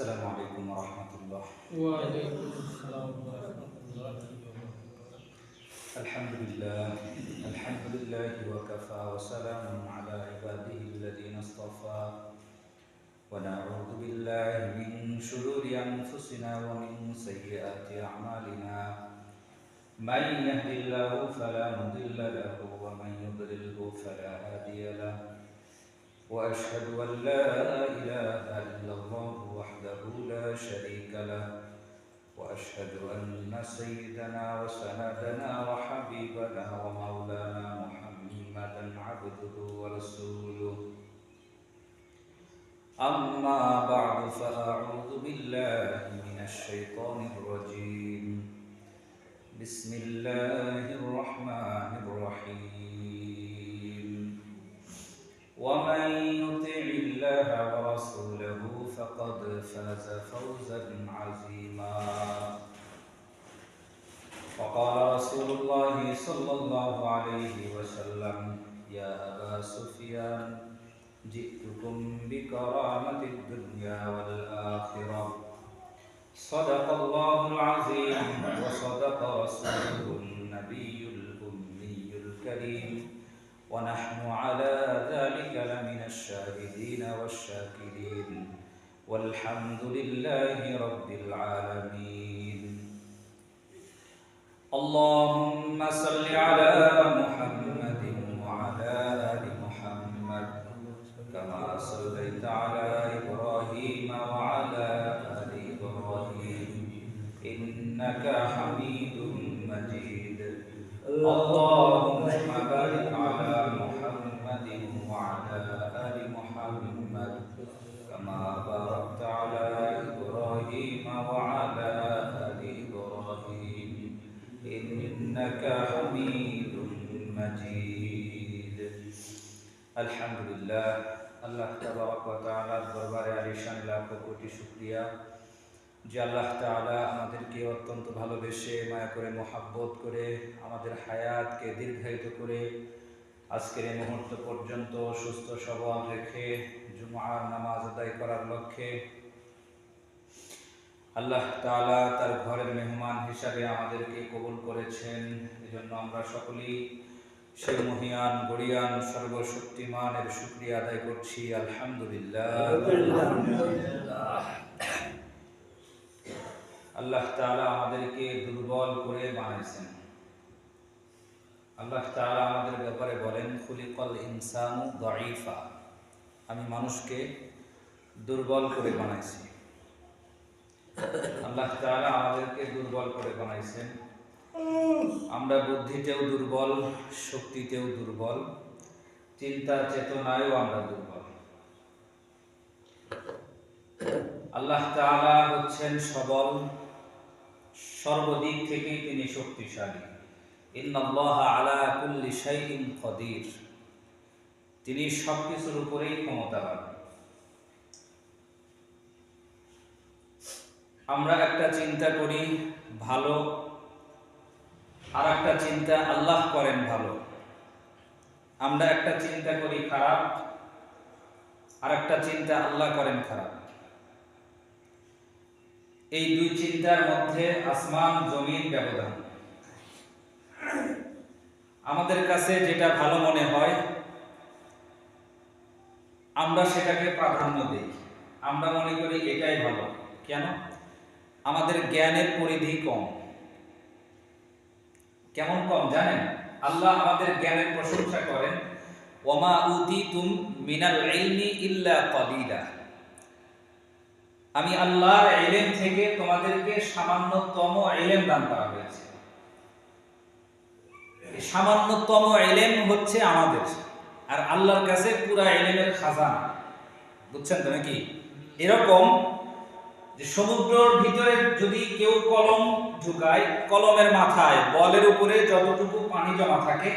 السلام عليكم ورحمة الله. وعليكم السلام ورحمة الله وبركاته. الحمد لله الحمد لله وكفى وسلام على عباده الذين اصطفى. ونعوذ بالله من شرور أنفسنا ومن سيئات أعمالنا. من يهد الله فلا مضل له ومن يضلله فلا هادي له. وأشهد أن لا إله إلا الله وحده لا شريك له وأشهد أن سيدنا وسندنا وحبيبنا ومولانا محمدا عبده ورسوله. أما بعد فأعوذ بالله من الشيطان الرجيم. بسم الله الرحمن الرحيم. ومن يطع الله ورسوله فقد فاز فوزا عظيما. وقال رسول الله صلى الله عليه وسلم يا أبا سفيان جئتكم بكرامة الدنيا والآخرة. صدق الله العظيم وصدق رسوله النبي الأمي الكريم. ونحن على ذلك لمن الشاهدين والشاكرين. والحمد لله رب العالمين. اللهم صل على محمد وعلى آل محمد كما صليت على إبراهيم وعلى آل إبراهيم إنك حميد مجيد. اللهم আলহামদুলিল্লাহ, আল্লাহ তালার দরবারে আলিশান লাখ কোটি শুক্রিয়া। যে আল্লাহ তালা আমাদেরকে অত্যন্ত ভালোবেসে মায়া করে, মোহাব্বত করে আমাদের হায়াতকে দীর্ঘায়িত করে আজকের এই মুহূর্ত পর্যন্ত সুস্থ সবল রেখে জুমার নামাজ আদায় করার লক্ষ্যে আল্লাহ তালা তার ঘরের মেহমান হিসাবে আমাদেরকে কবুল করেছেন। এজন্য আমরা সকলেই সেই মহিয়ান গড়িয়ান, সর্বশক্তিমানের শুক্রিয়া আদায় করছি, আলহামদুলিল্লাহ। আল্লাহ তাআলা আমাদেরকে দুর্বল করে বানাইছেন আল্লাহ তাআলা আমাদের ব্যাপারে বলেন, খুলিকল ইনসানু দাঈফা। আমি মানুষকে দুর্বল করে বানাইছি। আল্লাহ তাআলা আমাদেরকে দুর্বল করে বানাইছেন। আমরা বুদ্ধিতেও দুর্বল, শক্তিতেও দুর্বল, চিন্তা, চেতনায়ও আমরা দুর্বল। আল্লাহ তাআলা হচ্ছেন সবল, সর্বদিক থেকেই তিনি শক্তিশালী। তিনি সবকিছুর উপরেই ক্ষমতাবান। আমরা একটা চিন্তা করি, ভালো আর একটা চিন্তা, আল্লাহ করেন ভালো। আমরা একটা চিন্তা করি খারাপ আর একটা চিন্তা আল্লাহ করেন খারাপ। এই দুই চিন্তার মধ্যে আসমান, জমিন ব্যবধান। আমাদের কাছে যেটা ভালো মনে হয়, আমরা সেটাকে প্রাধান্য দিই। আমরা মনে করি এটাই ভালো। কেন? আমাদের জ্ঞানের পরিধি কম। কেমন কম জানেন? আল্লাহ আমাদের জ্ঞানের প্রশংসা করেন, ওমা উতিতুম মিনাল ইলমি ইল্লা আমি আল্লাহর ইলম থেকে তোমাদেরকে সামান্যতম ইলম দান করা হয়েছে। সামান্যতম ইলম হচ্ছে আমাদের, আর আল্লাহর কাছে পুরা ইলমের খাজানা। বুঝছেন তো নাকি? এরকম যে সমুদ্রের ভিতরে যদি কেউ কলম ঢুকায়, কলমের মাথায়, বলের উপরে যতটুকু পানি জমা থাকে,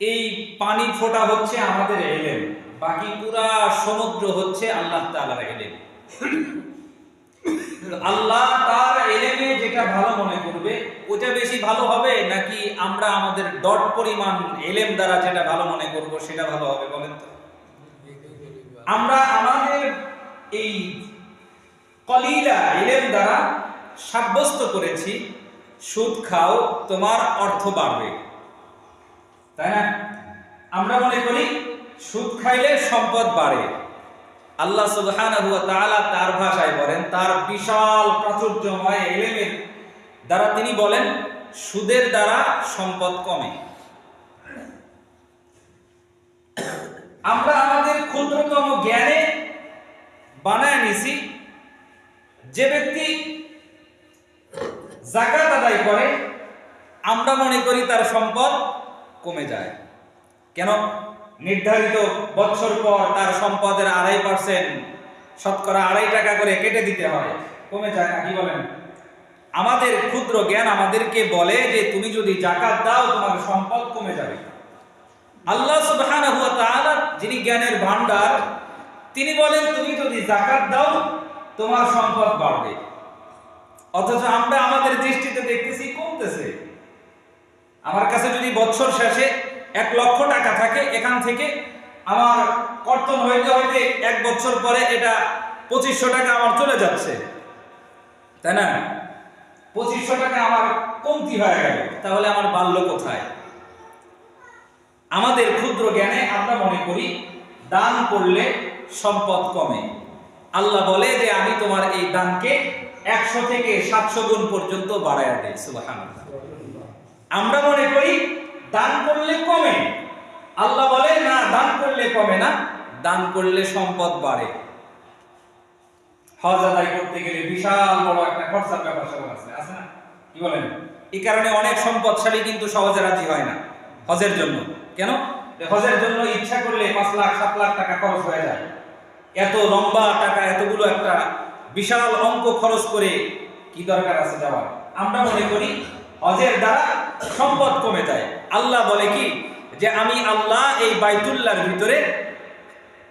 এই পানি ফোঁটা হচ্ছে আমাদের এলেম। বাকি পুরা সমুদ্র হচ্ছে আল্লাহ তাআলার এলেম। আল্লাহ তার এলেমে যেটা ভালো মনে করবে ওটা বেশি ভালো হবে নাকি আমরা আমাদের ডট পরিমাণ এলেম দ্বারা যেটা ভালো মনে করব সেটা ভালো হবে বলেন তো? আমরা আমাদের এই কলিলা ইলেম দ্বারা সাব্যস্ত করেছি, সুদ খাও, তোমার অর্থ বাড়বে। তাই না? আমরা মনে করি, সুদ খাইলে সম্পদ বাড়ে। আল্লাহ সুবহানাহু তাআলা তার ভাষায় বলেন, তার বিশাল প্রাচুর্যময় এলেমের দ্বারা তিনি বলেন, সুদের দ্বারা সম্পদ কমে। আমরা আমাদের ক্ষুদ্রতম জ্ঞানে বানায় নিছি যে ব্যক্তি জাকাত আদায় করে, আমরা মনে করি তার সম্পদ কমে যায়। কেন? নির্ধারিত বছর পর তার সম্পদের আড়াই পার্সেন্ট শতকরা আড়াই টাকা করে কেটে দিতে হয়। কমে যায় না, কি বলেন? আমাদের ক্ষুদ্র জ্ঞান আমাদেরকে বলে যে, তুমি যদি জাকাত দাও, তোমার সম্পদ কমে যাবে। আল্লাহ সুবহানাহু ওয়া তাআলা, যিনি জ্ঞানের ভান্ডার তিনি বলেন, তুমি যদি জাকাত দাও তোমার সম্পদ বাড়বে। অথচ আমরা আমাদের দৃষ্টিতে দেখতেছি, কমতেছে। আমার কাছে যদি বছর শেষে এক লক্ষ টাকা থাকে, এখান থেকে আমার কর্তন হইতে হইতে এক বছর পরে এটা পঁচিশশো টাকা আমার চলে যাচ্ছে। তাই না? পঁচিশশো টাকা আমার কমতি হয়ে গেল, তাহলে আমার বাল্য কোথায়? আমাদের ক্ষুদ্র জ্ঞানে আমরা মনে করি, দান করলে সম্পদ কমে। আল্লাহ বলে যে আমি তোমার এই দানকে একশো থেকে সাতশো গুণ পর্যন্ত বাড়ায় দেয় সুবহানাল্লাহ। আমরা মনে করি দান করলে কমে। আল্লাহ বলে, না, দান করলে কমে না, দান করলে সম্পদ বাড়ে। হজ আদায় করতে গেলে বিশাল বড় একটা খরচার ব্যাপার আছে আছে না? কি বলেন? এই কারণে অনেক সম্পদশালী কিন্তু সহজে রাজি হয় না, হজের জন্য। কেন? হজের জন্য ইচ্ছা করলে পাঁচ লাখ, সাত লাখ টাকা খরচ হয়ে যায়। এত লম্বা টাকা, এতগুলো একটা বিশাল অঙ্ক খরচ করে কি দরকার আছে যাওয়ার আমরা মনে করি হজের দ্বারা সম্পদ কমে যায়। আল্লাহ বলে কি? যে আমি আল্লাহ এই বাইতুল্লাহর ভিতরে,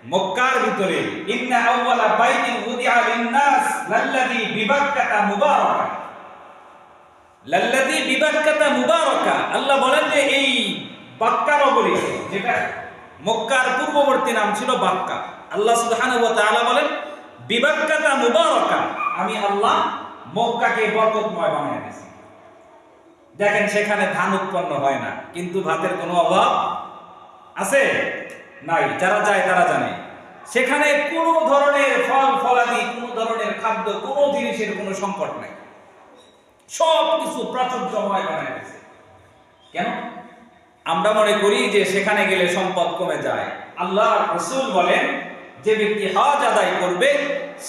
মক্কার ভিতরে, ইন্না আউওয়ালা বাইতিন উদিআ আল্লাহ বলেন যে এই বাক্কা নগরী যেটা মক্কার পূর্ববর্তী নাম ছিল বাক্কা। আল্লাহ তাআলা বলেন, বিবাক্কাতা মুবারাকা আমি আল্লাহ মক্কাকে বরকতময় বানিয়ে দিয়েছি। দেখেন সেখানে ধান উৎপন্ন হয় না, কিন্তু ভাতের কোনো অভাব আছে? নাই, যারা যায় তারা জানে। সেখানে কোনো ধরনের ফল, ফলাদি, কোনো ধরনের খাদ্য, কোনো জিনিসের কোনো সংকট নাই। সব কিছু প্রাচুর্যময় বানায় গেছে কেন? আমরা মনে করি যে সেখানে গেলে সম্পদ কমে যায়। আল্লাহ রসুল বলেন, যে ব্যক্তি হজ আদায় করবে,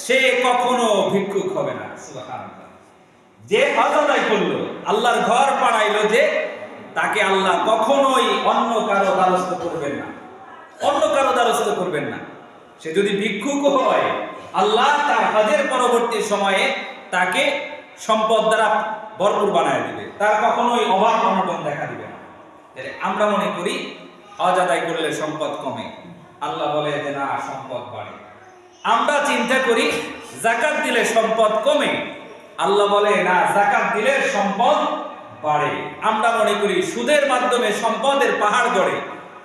সে কখনো ভিক্ষুক হবে না। যে হজ আদায় করল, আল্লাহর ঘর পাড়াইলো যে, তাকে আল্লাহ কখনোই অন্য কারও দ্বারস্থ করবেন না। অন্য কারও দ্বারস্থ করবেন না। সে যদি ভিক্ষুক হয়, আল্লাহ তার হজের পরবর্তী সময়ে তাকে সম্পদ দ্বারা ভরপুর বানায় দিবে। তার কখনোই অভাব অনটন দেখা দিবে না। আমরা মনে করি আদায় করলে সম্পদ কমে। আল্লাহ বলে যে, না, সম্পদ বাড়ে। আমরা চিন্তা করি জাকাত দিলে সম্পদ কমে। আল্লাহ বলে, না জাকাত দিলে সম্পদ বাড়ে। আমরা মনে করি, সুদের মাধ্যমে সম্পদের পাহাড় গড়ে।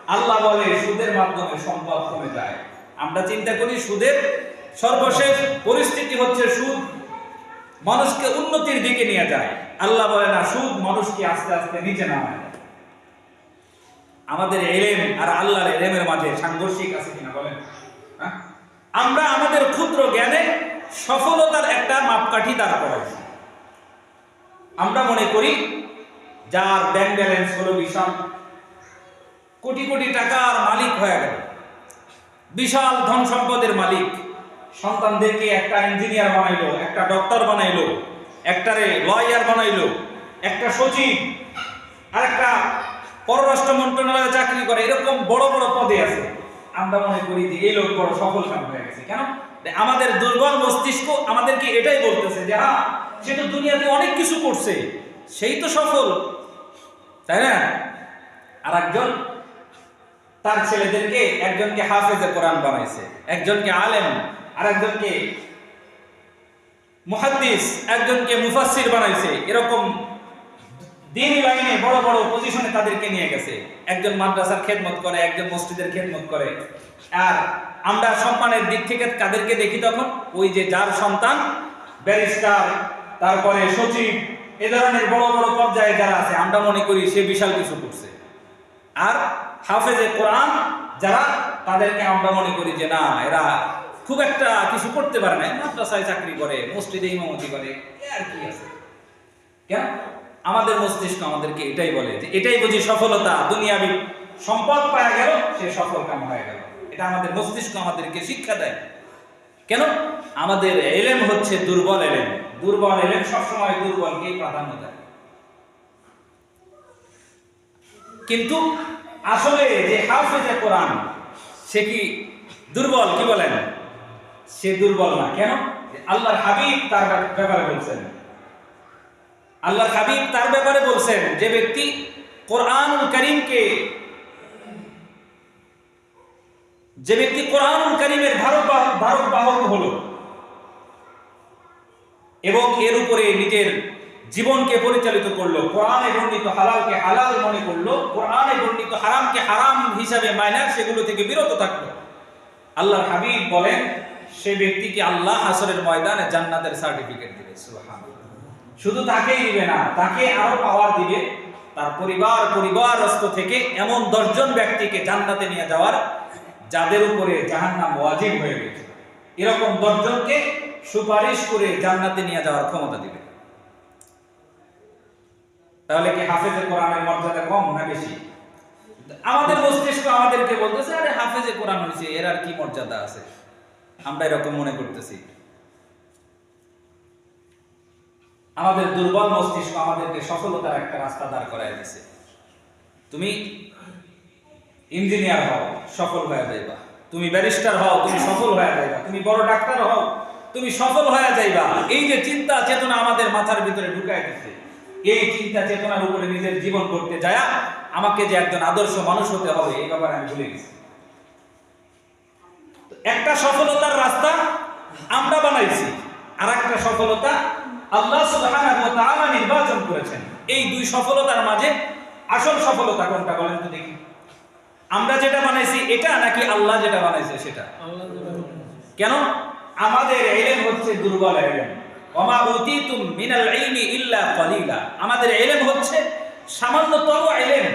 আল্লাহ বলে, সুদের মাধ্যমে সম্পদ কমে যায়। আমরা চিন্তা করি, সুদের সর্বশেষ পরিস্থিতি হচ্ছে সুদ মানুষকে উন্নতির দিকে নিয়ে যায়। আল্লাহ বলে, না, সুদ মানুষকে আস্তে আস্তে নিচে নামায়। আমাদের এলেম আর আল্লাহর এলেমের মাঝে সাংঘর্ষিক আছে কিনা বলেন? হ্যাঁ? আমরা আমাদের ক্ষুদ্র জ্ঞানে সফলতার একটা মাপকাঠি দাঁড় করাইছি। আমরা মনে করি যার ব্যাংক ব্যালেন্স হলো বিশাল, কোটি কোটি টাকার মালিক হয়ে গেল। বিশাল ধন সম্পদের মালিক, সন্তানদেরকে একটা ইঞ্জিনিয়ার বানাইলো, একটা ডক্টর বানাইলো, একটারে লয়ার বানাইলো, একটা সচিব আর একটা পররাষ্ট্র মন্ত্রণালয়ে চাকরি করে, এরকম বড় বড় পদে আছে। আমরা মনে করি যে এই লোক বড় সফল কাম হয়ে গেছে। কেন? আমাদের দুর্বল মস্তিষ্ক আমাদেরকে এটাই বলতেছে যে হ্যাঁ সে তো দুনিয়াতে অনেক কিছু করছে, সেই তো সফল। তাই না? আর একজন তার ছেলেদেরকে একজনকে হাফেজে কোরআন বানাইছে, একজনকে আলেম আর একজনকে মুহাদ্দিস, একজনকে মুফাসসির বানাইছে, এরকম দিন লাইনে বড় বড় পজিশনে তাদেরকে নিয়ে গেছে। একজন মাদ্রাসার খেদমত করে, একজন মসজিদের খেদমত করে। আর আমরা সম্মানের দিক থেকে কাদেরকে দেখি তখন, ওই যে যার সন্তান, ব্যারিস্টার, তারপরে সচিব, এ ধরনের বড় বড় পর্যায়ে যারা আছে, আমরা মনে করি সে বিশাল কিছু করছে। আর হাফেজে কোরআন যারা, তাদেরকে আমরা মনে করি যে না, এরা খুব একটা কিছু করতে পারে না। মাদ্রাসায় চাকরি করে, মসজিদে ইমামতি করে, এ আর কি আছে? কেন? আমাদের মস্তিষ্ক আমাদেরকে এটাই বলে যে এটাই বুঝি সফলতা, দুনিয়াবি সম্পদ পাওয়া গেল, সে সফল কাম হয়ে গেল। এটা আমাদের মস্তিষ্ক আমাদেরকে শিক্ষা দেয়। কেন? আমাদের এলেম হচ্ছে দুর্বল এলেম। দুর্বল এলেম সবসময় দুর্বলকেই প্রাধান্য দেয়। কিন্তু আসলে যে হাফেজে কোরআন, সে কি দুর্বল? কি বলেন? সে দুর্বল না। কেন? আল্লাহর হাবিব তার ব্যাপারে বলছেন। আল্লাহর হাবিব তার ব্যাপারে বলছেন যে ব্যক্তি কোরআনুল করিমকে, যে ব্যক্তি কোরআনুল করিমের বাহক ধারক বাহক হলো এবং এর উপরে নিজের জীবনকে পরিচালিত করল, কোরআনে বর্ণিত হালালকে হালাল মনে করল, কোরআনে বর্ণিত হারামকে হারাম হিসাবে মাইনার সেগুলো থেকে বিরত থাকল। আল্লাহর হাবিব বলেন, সে ব্যক্তিকে আল্লাহ হাসরের ময়দানে জান্নাতের সার্টিফিকেট দিবে, সুবহানাল্লাহ। শুধু তাকেই দিবে না, তাকে আরও পাওয়ার দিবে। তার পরিবার পরিবার পরিবারস্থ থেকে এমন দশজন ব্যক্তিকে জান্নাতে নিয়ে যাওয়ার, যাদের উপরে জাহান্নাম ওয়াজিব হয়ে গেছে। এরকম দশজনকে সুপারিশ করে জান্নাতে নিয়ে যাওয়ার ক্ষমতা দিবে। তাহলে কি হাফেজে কোরআনের মর্যাদা কম না বেশি? আমাদের মস্তিষ্ক আমাদেরকে বলতেছে, আরে হাফেজে কোরআন হয়েছে এর আর কি মর্যাদা আছে? আমরা এরকম মনে করতেছি। আমাদের দুর্বল মস্তিষ্ক আমাদেরকে সফলতার একটা রাস্তা দাঁড় করাই দিছে। তুমি ইঞ্জিনিয়ার হও, সফল হয়ে যাইবা। তুমি ব্যারিস্টার হও, তুমি সফল হয়ে যাইবা। তুমি বড় ডাক্তার হও, তুমি সফল হয়ে যাইবা। এই যে চিন্তা চেতনা আমাদের মাথার ভিতরে ঢুকায় দিছে, এই চিন্তা চেতনার উপরে নিজের জীবন করতে যায় আমাকে যে একজন আদর্শ মানুষ হতে হবে, এই ব্যাপারে আমি ভুলে গেছি। একটা সফলতার রাস্তা আমরা বানাইছি আর একটা সফলতা আল্লাহ সুবহানাহু ওয়া নির্বাচন করেছেন। এই দুই সফলতার মাঝে আসল সফলতা কোনটা বলেন তো দেখি। আমরা যেটা বানাইছি এটা নাকি আল্লাহ যেটা বানাইছে সেটা। কেন? আমাদের ইলম হচ্ছে দুর্বল ইলম। ওমা উতিতুম মিনাল ইলমি ইল্লা কলিলা। আমাদের ইলম হচ্ছে সামান্যতম ইলম।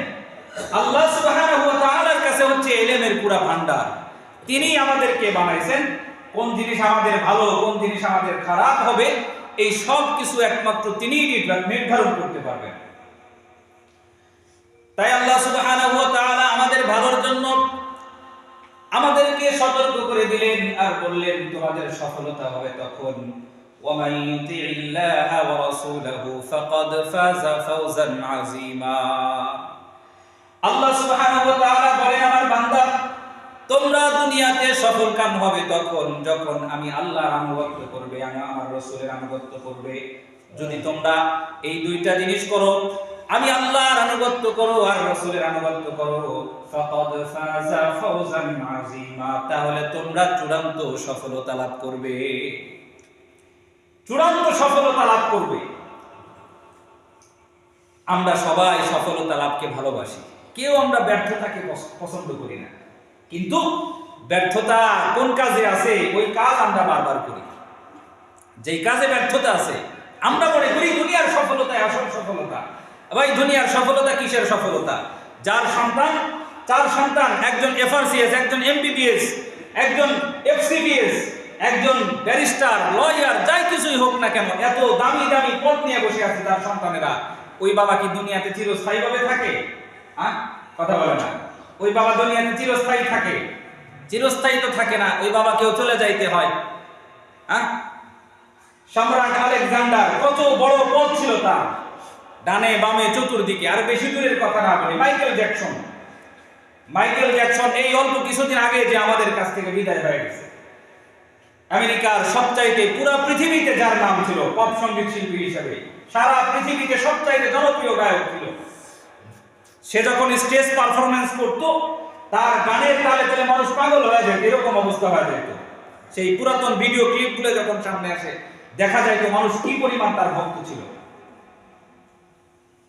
আল্লাহ সুবহানাহু ওয়া তাআলার কাছে হচ্ছে ইলমের পুরা ভান্ডার তিনি আমাদেরকে বানাইছেন। কোন জিনিস আমাদের ভালো কোন জিনিস আমাদের খারাপ হবে এই সব কিছু একমাত্র তিনিই নির্ধারণ- নির্ধারণ করতে পারবেন তাই আল্লাহ সুবহানাহু ওয়া তাআলা আমাদের ভালোর জন্য আমাদেরকে সতর্ক করে দিলেন আর বললেন তোমাদের সফলতা হবে তখন ومن يطع الله ورسوله فقد فاز فوزا عظيما আল্লাহ সুবহানাহু ওয়া তাআলা বলেন আমার বান্দা তোমরা দুনিয়াতে সফল কাম হবে তখন, যখন আমি আল্লাহর আনুগত্য করবে, আমি আমার রাসূলের আনুগত্য করবে। যদি তোমরা এই দুইটা জিনিস করো, আমি আল্লাহর আনুগত্য করো আর রাসূলের আনুগত্য করো তাহলে তোমরা চূড়ান্ত সফলতা লাভ করবে। চূড়ান্ত সফলতা লাভ করবে। আমরা সবাই সফলতা লাভকে ভালোবাসি। কেউ আমরা ব্যর্থতাকে পছন্দ করি না। কিন্তু ব্যর্থতা কোন কাজে আছে, ওই কাজ আমরা বারবার করি। যেই কাজে ব্যর্থতা আছে, আমরা মনে করি দুনিয়ার সফলতায় আসল সফলতা। ভাই দুনিয়ার সফলতা কিসের সফলতা? যার সন্তান চার সন্তান একজন এফআরসিএস, একজন এমবিবিএস, একজন এফসিবিএস, একজন ব্যারিস্টার, লয়ার, যাই কিছুই হোক না কেন, এত দামি দামি পথ নিয়ে বসে আছে তার সন্তানেরা। ওই বাবা কি দুনিয়াতে চিরস্থায়ীভাবে থাকে? হ্যাঁ? কথা বলে না। ওই বাবা দুনিয়াতে চিরস্থায়ী থাকে। চিরস্থায়ী তো থাকে না, ওই বাবাকেও চলে যাইতে হয়। হ্যাঁ সম্রাট আলেকজান্ডার, কত বড় পদ ছিল তার। ডানে বামে চতুর্দিকে, আর বেশি দূরের কথা না বলি, মাইকেল জ্যাকসন। মাইকেল জ্যাকসন এই অল্প কিছুদিন আগে যে আমাদের কাছ থেকে বিদায় হয়ে গেছে। আমেরিকার সবচাইতে পুরো পৃথিবীতে যার নাম ছিল পপ সংগীত শিল্পী হিসেবে, সারা পৃথিবীতে সবচাইতে জনপ্রিয় গায়ক ছিল। সে যখন স্টেজ পারফরমেন্স করত, তার গানের তালে তালে মানুষ পাগল হয়ে যেত, এরকম অবস্থা হয়ে যেত। সেই পুরাতন ভিডিও ক্লিপ ক্লিপগুলো যখন সামনে আসে, দেখা যায় যে মানুষ কি পরিমাণ তার ভক্ত ছিল।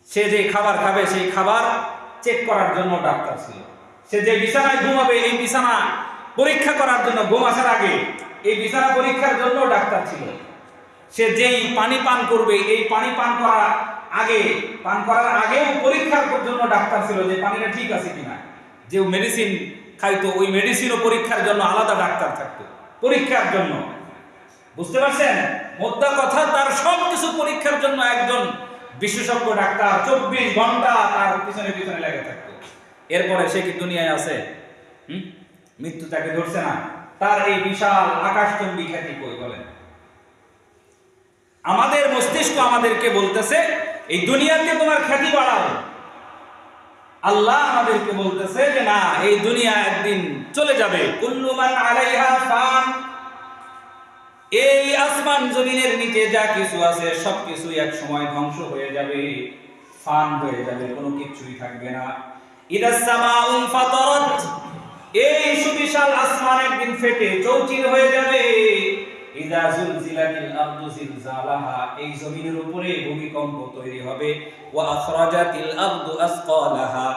সে যে খাবার খাবে, সেই খাবার চেক করার জন্য ডাক্তার ছিল। সে যে বিছানায় ঘুমাবে, এই বিছানা পরীক্ষা করার জন্য ঘুম আসার আগে, এই বিছানা পরীক্ষার জন্য ডাক্তার ছিল। সে যেই পানি পান করবে, এই পানি পান করার আগে, পান করার আগেও পরীক্ষার জন্য ডাক্তার ছিল যে পানিটা ঠিক আছে কিনা। যে মেডিসিন খাইতো, ওই মেডিসিনও পরীক্ষার জন্য আলাদা ডাক্তার থাকতো। পরীক্ষার জন্য। বুঝতে পারছেন? মোদ্দা কথা, তার সব কিছু পরীক্ষার জন্য একজন বিশেষজ্ঞ ডাক্তার চব্বিশ ঘণ্টা তার পিছনে পিছনে লেগে থাকতো। এরপরে সে কি দুনিয়ায় আছে? মৃত্যু তাকে ধরছে না। তার এই বিশাল আকাশচম্বী খ্যাতি কই বলেন? আমাদের মস্তিষ্ক আমাদেরকে বলতেছে এই দুনিয়াতে তোমার খ্যাতি বাড়াও। আল্লাহ আমাদেরকে বলতেছে যে, না, এই দুনিয়া একদিন চলে যাবে। এই আসমান জমিনের নিচে যা কিছু আছে সবকিছু এক সময় ধ্বংস হয়ে যাবে, ফান হয়ে যাবে, কোনো কিছুই থাকবে না। ইদা সামাউন ফাতারাত। এই সুবিশাল আসমান একদিন ফেটে চৌচির হয়ে যাবে। ইদা জুলজিলাতিল আরদু জিলজালাহা এই জমিনের উপরে ভূমিকম্প তৈরি হবে। ওয়া আখরাজাতিল আরদু আসকালাহা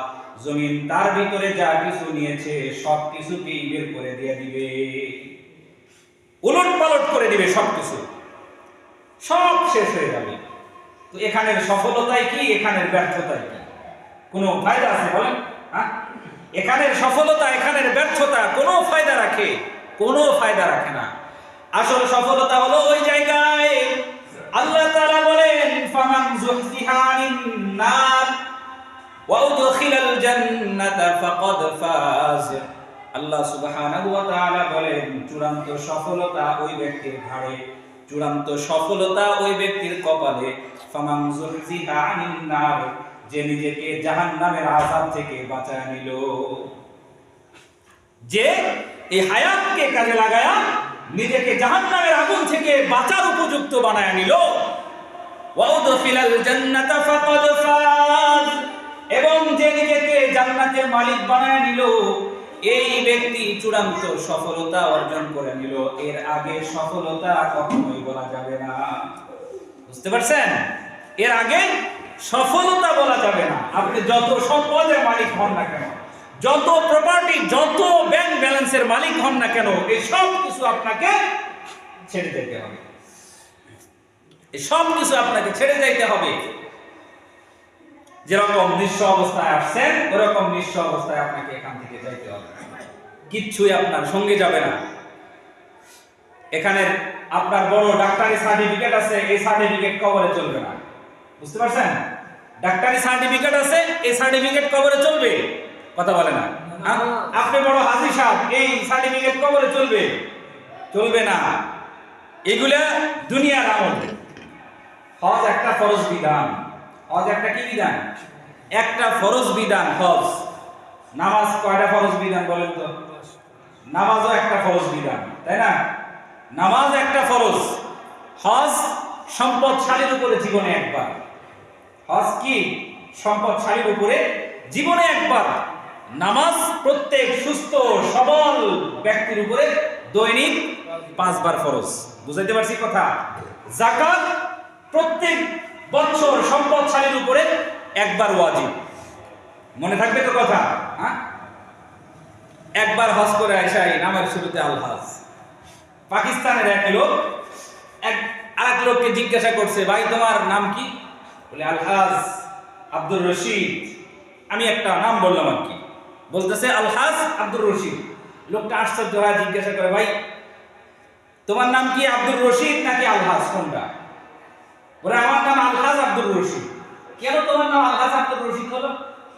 জমিন তার ভিতরে যা কিছু নিয়েছে সব কিছুকেই বের করে দিয়ে দিবে। উলট পালট করে দিবে সবকিছু। সব শেষ হয়ে যাবে। তো এখানের সফলতাই কি, এখানের ব্যর্থতাই কি? কোনো ফায়দা আছে বলেন? হ্যাঁ? এখানের সফলতা, এখানের ব্যর্থতা কোনো ফায়দা রাখে, কোনো ফায়দা রাখে না। আসল সফলতা হলো ওই জায়গায়। আল্লাহ তাআলা বলেন, ফামান নার ওয়া উদখিলাল জান্নাতা ফাকাদ ফাজ। আল্লাহ সুবহানাহু ওয়া তাআলা বলেন, চূড়ান্ত সফলতা ওই ব্যক্তির ঘাড়ে, চূড়ান্ত সফলতা ওই ব্যক্তির কপালে। ফামান নার যে নিজেকে জাহান্নামের আযাব থেকে বাঁচায় নিল। যে এই হায়াতকে কাজে লাগায়া নিজেকে জাহান্নামের আগুন থেকে বাঁচার উপযুক্ত বানায় নিল। এবং যে নিজেকে জান্নাতের মালিক বানায় নিল, এই ব্যক্তি চূড়ান্ত সফলতা অর্জন করে নিল। এর আগে সফলতা কখনোই বলা যাবে না। বুঝতে পারছেন? এর আগে সফলতা বলা যাবে না। আপনি যত সম্পদের মালিক হন না কেন? যত প্রপার্টি যত ব্যাংক ব্যালেন্সের মালিক হন না কেন, এই সব কিছু আপনাকে ছেড়ে যেতে হবে। সব কিছু আপনাকে ছেড়ে যাইতে হবে। যেরকম নিঃস্ব অবস্থায় আসছেন, ওরকম নিঃস্ব অবস্থায় আপনাকে এখান থেকে যাইতে হবে। কিচ্ছুই আপনার সঙ্গে যাবে না। এখানে আপনার বড় ডাক্তারি সার্টিফিকেট আছে, এই সার্টিফিকেট কবরে চলবে না। বুঝতে পারছেন? ডাক্তারি সার্টিফিকেট আছে, এই সার্টিফিকেট কবরে চলবে। কথা বলে না? আপনি বড় হাজি সাহেব এই সার্টিফিকেট কবরে চলবে। চলবে না। এগুলা দুনিয়ার আমল। হজ একটা ফরজ বিধান। হজ একটা কি বিধান? একটা ফরজ বিধান হজ। নামাজ কয়টা ফরজ বিধান বলেন তো? নামাজও একটা ফরজ বিধান তাই না? নামাজ একটা ফরজ। হজ সম্পদ সম্পদশালীর উপরে জীবনে একবার। হজ কি? সম্পদ সম্পদশালীর উপরে জীবনে একবার। নামাজ প্রত্যেক সুস্থ, সবল ব্যক্তির উপরে দৈনিক পাঁচবার ফরজ। বুঝাইতে পারছি কথা? জাকাত প্রত্যেক বছর সম্পদশালীর উপরে একবার ওয়াজিব। মনে থাকবে তো কথা? হ্যাঁ? একবার হজ করে আসাই নামের শুরুতে আল হজ। পাকিস্তানের এক লোক, এক আরেক লোককে জিজ্ঞাসা করছে, ভাই, তোমার নাম কি? বলে আলহাজ আব্দুর রশিদ। আমি একটা নাম বললাম আর কি। বলতেছে, আলহাজ আব্দুর রশিদ। লোকটা আশ্চর্য হয়, জিজ্ঞাসা করে, ভাই, তোমার নাম কি আব্দুর রশিদ নাকি আলহাজ? কোনটা? বলে, আমার নাম আলহাজ আব্দুর রশিদ। কেন তোমার নাম আলহাজ আব্দুর রশিদ হলো?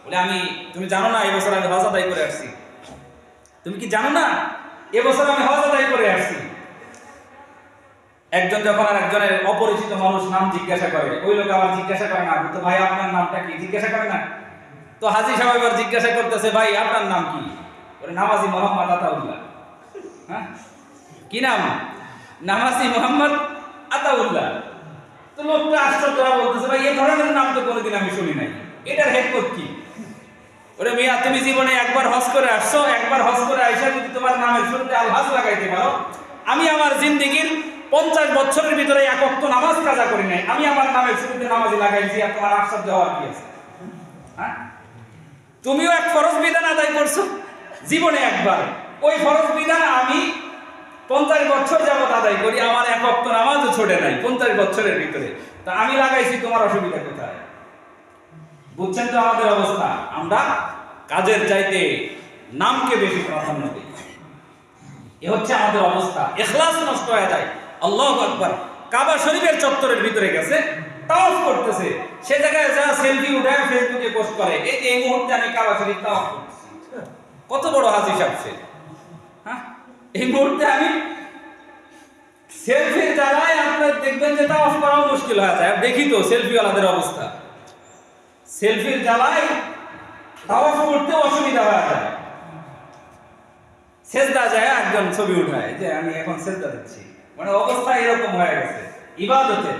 বলে, আমি, তুমি জানো না, এবছর আমি হজ আদায় করে আসছি। তুমি কি জানো না, এবছর আমি হজ আদায় করে আসছি? একজন যখন আর একজনের অপরিচিত মানুষ নাম জিজ্ঞাসা করে, ওই লোক আবার জিজ্ঞাসা করে না, তো ভাই, আপনার নামটা কি? জিজ্ঞাসা করে না। তো হাজি সাহেব এবার জিজ্ঞাসা করতেছে, ভাই, আপনার নাম কি? নামাজি মোহাম্মদ আতাউল্লাহ। হ্যাঁ? কি নাম? নামাজি মোহাম্মদ আতাউল্লাহ। তো লোকটা আশ্চর্য বলতেছে, ভাই, এ ধরনের নাম তো কোনোদিন আমি শুনি নাই। এটার হেডপথ কি? ওরে মিয়া, তুমি জীবনে একবার হজ করে আসছো, একবার হজ করে আইসা যদি তোমার নামের শুরুতে আলহাজ লাগাইতে পারো। আমি আমার জিন্দিগির পঞ্চাশ বছরের ভিতরে এক অক্ত নামাজ কাজা করি নাই। আমি আমার নামের শুরুতে নামাজি লাগাইছি, আর তোমার আশ্চর্য হওয়ার কি আছে? হ্যাঁ? তুমিও এক ফরজ বিধান আদায় করছ জীবনে একবার। ওই ফরজ বিধান আমি পঞ্চাশ বছর যাবত আদায় করি, আমার এক অক্ত নামাজও ছোটে নাই, পঞ্চাশ বছরের ভিতরে। তা আমি লাগাইছি, তোমার অসুবিধা কোথায়? বুঝছেন তো আমাদের অবস্থা? আমরা কাজের চাইতে নামকে বেশি প্রাধান্য দিই। এ হচ্ছে আমাদের অবস্থা। এখলাস নষ্ট হয়ে যায়। আল্লাহ আকবার। কাবা শরীফের চত্বরের ভিতরে গেছে। তাওয়াফ করতেছে। সে জায়গায় যা সেলফি উঠায় ফেসবুকে পোস্ট করে এই যে এই মুহূর্তে আমি কাবা শরীফ তাওয়াফ কত বড় হাজি সাহেব হ্যাঁ? এই মুহূর্তে আমি সেলফির জায়গায় আপনার দেখবেন যে তাওয়াফ করাও মুশকিল হয়ে যায়। দেখি তো সেলফিওয়ালাদের অবস্থা। সেলফির জ্বালায় তাওয়াফ করতে অসুবিধা হয়ে যায়। সেজদা যায়, একজন ছবি উঠায়, যে আমি এখন সেজদা দিচ্ছি। মানে অবস্থা এরকম হয়ে গেছে। ইবাদতের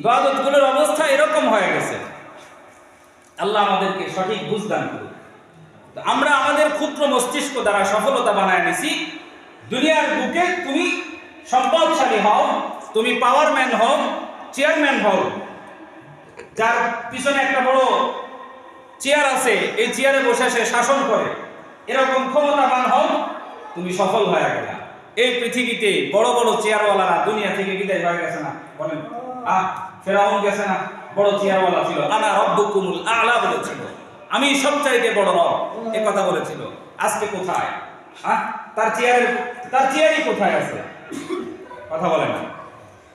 ইবাদতগুলোর অবস্থা এরকম হয়ে গেছে। আল্লাহ আমাদেরকে সঠিক বুঝদান করুন আমরা আমাদের ক্ষুদ্র মস্তিষ্ক দ্বারা সফলতা বানায় নিছি। দুনিয়ার বুকে তুমি সম্পদশালী হও, তুমি পাওয়ারম্যান হও চেয়ারম্যান হও। যার পিছনে একটা বড় চেয়ার আছে, এই চেয়ারে বসে সে শাসন করে। এরকম ক্ষমতাবান হও, তুমি সফল হয়ে গেলা। এই পৃথিবীতে বড় বড় চেয়ারওয়ালারা দুনিয়া থেকে বিদায় হয়ে গেছে না, বলেন। আহ, ফেরাউন গেছে না, বড় চেয়ারওয়ালা ছিল। আনা রব্বুকুমুল আলা বলেছিল। আমি সবচাইতে বড় রব, এ কথা বলেছিল। আজকে কোথায়? হ্যাঁ তার চেয়ারের, তার চেয়ারই কোথায় আছে? কথা বলে না।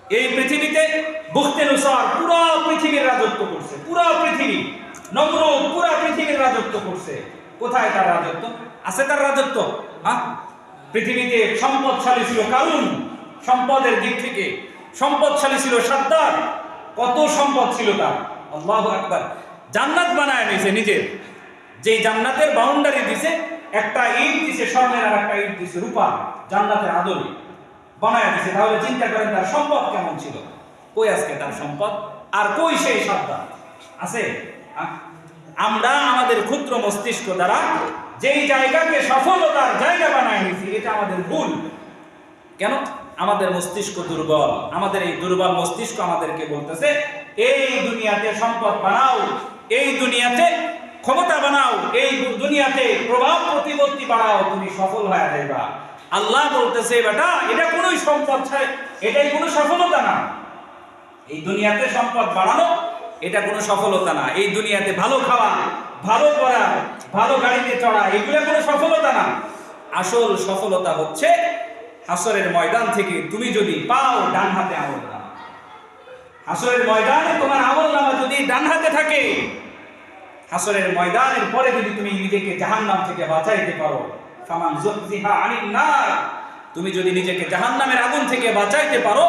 এই পৃথিবীতে বুখতেনুসার পুরো পৃথিবীর রাজত্ব করছে, পুরো পৃথিবী নমরুদ পুরো পৃথিবীর রাজত্ব করছে। কোথায় তার রাজত্ব? আছে তার রাজত্ব? হ্যাঁ পৃথিবীতে সম্পদশালী ছিল কারুন? সম্পদের দিক থেকে সম্পদশালী ছিল সাদ্দার কত সম্পদ ছিল তার? আল্লাহু আকবার। জান্নাত বানায় নিয়েছে নিজের যেই জান্নাতের বাউন্ডারি দিছে, একটা ইট দিছে স্বর্ণের আর একটা ইট দিছে রূপা, জান্নাতের আদলে। বানায় দিছে। তাহলে চিন্তা করেন তার সম্পদ কেমন ছিল? কই আজকে তার সম্পদ? আর কই সেই সাবধান আছে? আমরা আমাদের ক্ষুদ্র মস্তিষ্ক দ্বারা যেই জায়গাকে সফলতার জায়গা বানায় নিয়েছি এটা আমাদের ভুল। কেন? আমাদের মস্তিষ্ক দুর্বল। আমাদের এই দুর্বল মস্তিষ্ক আমাদেরকে বলতেছে, এই দুনিয়াতে সম্পদ বানাও, এই দুনিয়াতে ক্ষমতা বানাও, এই দুনিয়াতে প্রভাব প্রতিপত্তি বাড়াও, তুমি সফল হয়ে যাইবা। আল্লাহ বলতেছে, বেটা, এটা কোনোই সম্পদ এটাই কোনো সফলতা না। এই দুনিয়াতে সম্পদ বাড়ানো, এটা কোনো সফলতা না। এই দুনিয়াতে ভালো খাওয়া, ভালো করা ভালো গাড়িতে চড়া, এগুলো কোনো সফলতা না। আসল সফলতা হচ্ছে হাসরের ময়দান থেকে তুমি যদি পাও ডান হাতে আমল নামা। হাসরের ময়দানে তোমার আমল নামা যদি ডান হাতে থাকে, হাসরের ময়দানের পরে যদি তুমি নিজেকে জাহান্নাম থেকে বাঁচাইতে পারো, ফামান যুকজিহা আনিন নার, তুমি যদি নিজেকে জাহান্নামের আগুন থেকে বাঁচাইতে পারো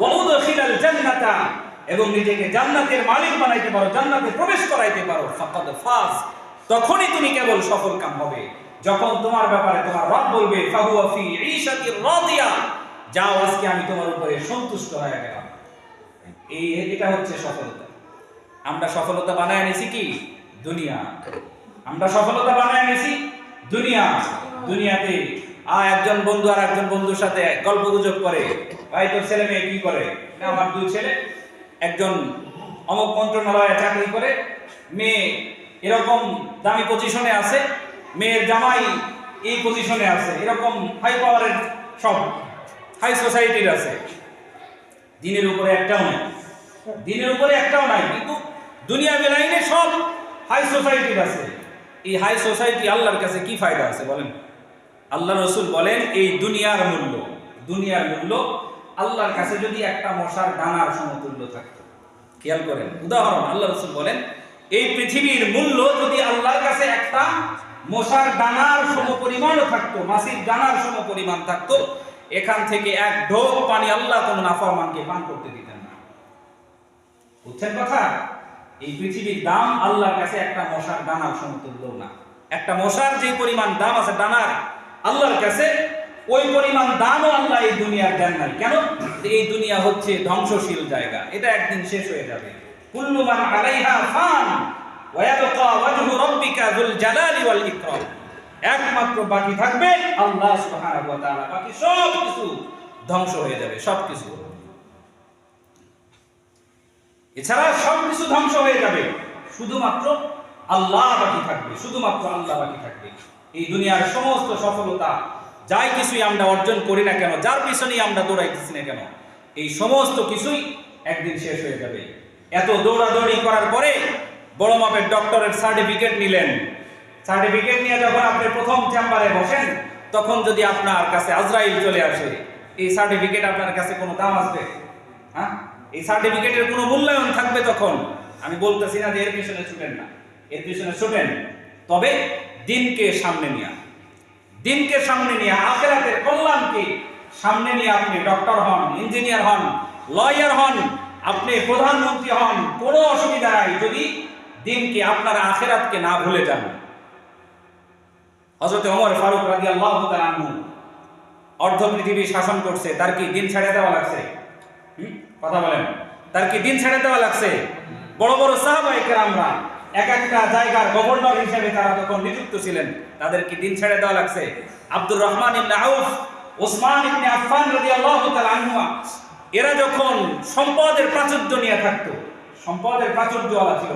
ওয়া জান্নাতা, এবং নিজেকে জান্নাতের মালিক বানাইতে পারো, জান্নাতে প্রবেশ করাইতে পারো, ফাকাদ তখনই তুমি কেবল সফল কাম হবে। যখন তোমার ব্যাপারে তোমার রব বলবে যাও, আজকে আমি তোমার উপরে সন্তুষ্ট হয়ে গেলাম। এই এটা হচ্ছে সফলতা। আমরা সফলতা বানায় নিছি কি? দুনিয়া। আমরা সফলতা বানায় নিছি দুনিয়া। দুনিয়াতে, আ, একজন বন্ধু আর একজন বন্ধুর সাথে গল্প গুজব করে। ভাই, তোর ছেলে মেয়ে কি করে? না, আমার দুই ছেলে। একজন অমুক মন্ত্রণালয়ে চাকরি করে। মেয়ে এরকম দামি পজিশনে আছে। মেয়ের জামাই এই পজিশনে আছে। এরকম হাই পাওয়ারের সব হাই সোসাইটির আছে। দিনের উপরে একটাও নাই। দিনের উপরে একটাও নাই, কিন্তু দুনিয়া বেলাইনে সব হাই সোসাইটির আছে। এই হাই সোসাইটি আল্লাহর কাছে কি ফায়দা আছে বলেন? আল্লাহ রসুল বলেন, এই দুনিয়ার মূল্য দুনিয়ার মূল্য আল্লাহর কাছে যদি একটা মশার ডানার সমতুল্য থাকতো। খেয়াল করেন, উদাহরণ, আল্লাহ রসুল বলেন, এই পৃথিবীর মূল্য যদি আল্লাহর কাছে একটা মশার দানার সমপরিমাণও থাকতো, মাসির দানার সমপরিমাণ থাকতো। এখান থেকে এক ঢোক পানি আল্লাহ কোন নাফরমানকে পান করতে দিতেন না। বুঝছেন কথা? এই পৃথিবীর দাম আল্লাহর কাছে একটা মশার দানার সমতুল্য না। একটা মশার যে পরিমাণ দাম আছে দানার আল্লাহর কাছে ওই পরিমাণ দামও আল্লাহ এই দুনিয়ার দেন নাই। কেন? এই দুনিয়া হচ্ছে ধ্বংসশীল জায়গা। এটা একদিন শেষ হয়ে যাবে। কুল্লু মান আলাইহা ফান একমাত্র বাকি থাকবে আল্লাহ বাকি সব কিছু ধ্বংস হয়ে যাবে সব কিছু এছাড়া সব কিছু ধ্বংস হয়ে যাবে। শুধুমাত্র আল্লাহ বাকি থাকবে, শুধুমাত্র আল্লাহ বাকি থাকবে। এই দুনিয়ার সমস্ত সফলতা, যাই কিছুই আমরা অর্জন করি না কেন, যার পিছনেই আমরা দৌড়াইতেছি না কেন, এই সমস্ত কিছুই একদিন শেষ হয়ে যাবে। এত দৌড়াদৌড়ি করার পরে বড় মাপের ডক্টরের সার্টিফিকেট নিলেন। সার্টিফিকেট নিয়ে যখন আপনি প্রথম চেম্বারে বসেন, তখন যদি আপনার কাছে আজরাইল চলে আসে, এই সার্টিফিকেট আপনার কাছে কোনো দাম আসবে? হ্যাঁ? এই সার্টিফিকেটের কোনো মূল্যায়ন থাকবে তখন? আমি বলতেছি না যে এর পিছনে ছুটেন না। এর পিছনে ছুটেন। তবে দিনকে সামনে নিয়ে দিনকে সামনে নিয়ে আখেরাতের কল্যাণকে সামনে নিয়ে আপনি ডক্টর হন ইঞ্জিনিয়ার হন লয়ার হন, আপনি প্রধানমন্ত্রী হন, কোনো অসুবিধা নাই যদি দিনকে আপনার আখেরাতকে না ভুলে যান। হজরত ওমর ফারুক রাজি আল্লাহ অর্ধ পৃথিবী শাসন করছে, তার কি দিন ছেড়ে দেওয়া লাগছে? কথা বলেন। তার কি দিন ছেড়ে দেওয়া লাগছে? বড় বড় সাহাবাই কেরামরা এক একটা জায়গার গভর্নর হিসেবে তারা তখন নিযুক্ত ছিলেন। তাদের কি দিন ছেড়ে দেওয়া লাগছে? আব্দুর রহমান ইবনে আউফ ওসমান ইবনে আফফান রাদিয়াল্লাহু তাআলা আনহু এরা যখন সম্পদের প্রাচুর্য নিয়ে থাকতো, সম্পদের প্রাচুর্যওয়ালা ছিল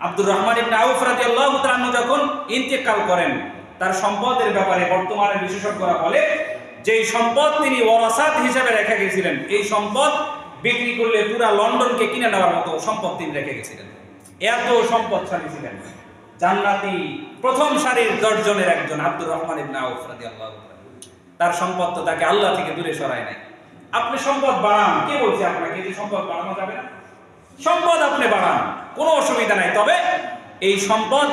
আব্দুর রহমান ইবনে আউফ রাদিয়াল্লাহু তাআলা যখন ইন্তেকাল করেন, তার সম্পদের ব্যাপারে বর্তমানে বিশেষজ্ঞরা বলে যে সম্পদ তিনি ওয়ারাসাত হিসেবে রেখে গেছিলেন, এই সম্পদ বিক্রি করলে পুরা লন্ডনকে কিনে নেওয়ার মতো সম্পদ তিনি রেখে গেছিলেন। এত সম্পদশালী ছিলেন। জান্নাতি প্রথম সারির দশজনের একজন আব্দুর রহমান ইবনে আউফ রাদিয়াল্লাহু তার সম্পদ তো তাকে আল্লাহ থেকে দূরে সরায় নাই। আপনি সম্পদ বাড়ান, কে বলছে আপনাকে যে সম্পদ বাড়ানো যাবে না? সম্পদ আপনি বাড়ান কোনো অসুবিধা নাই। তবে এই সম্পদ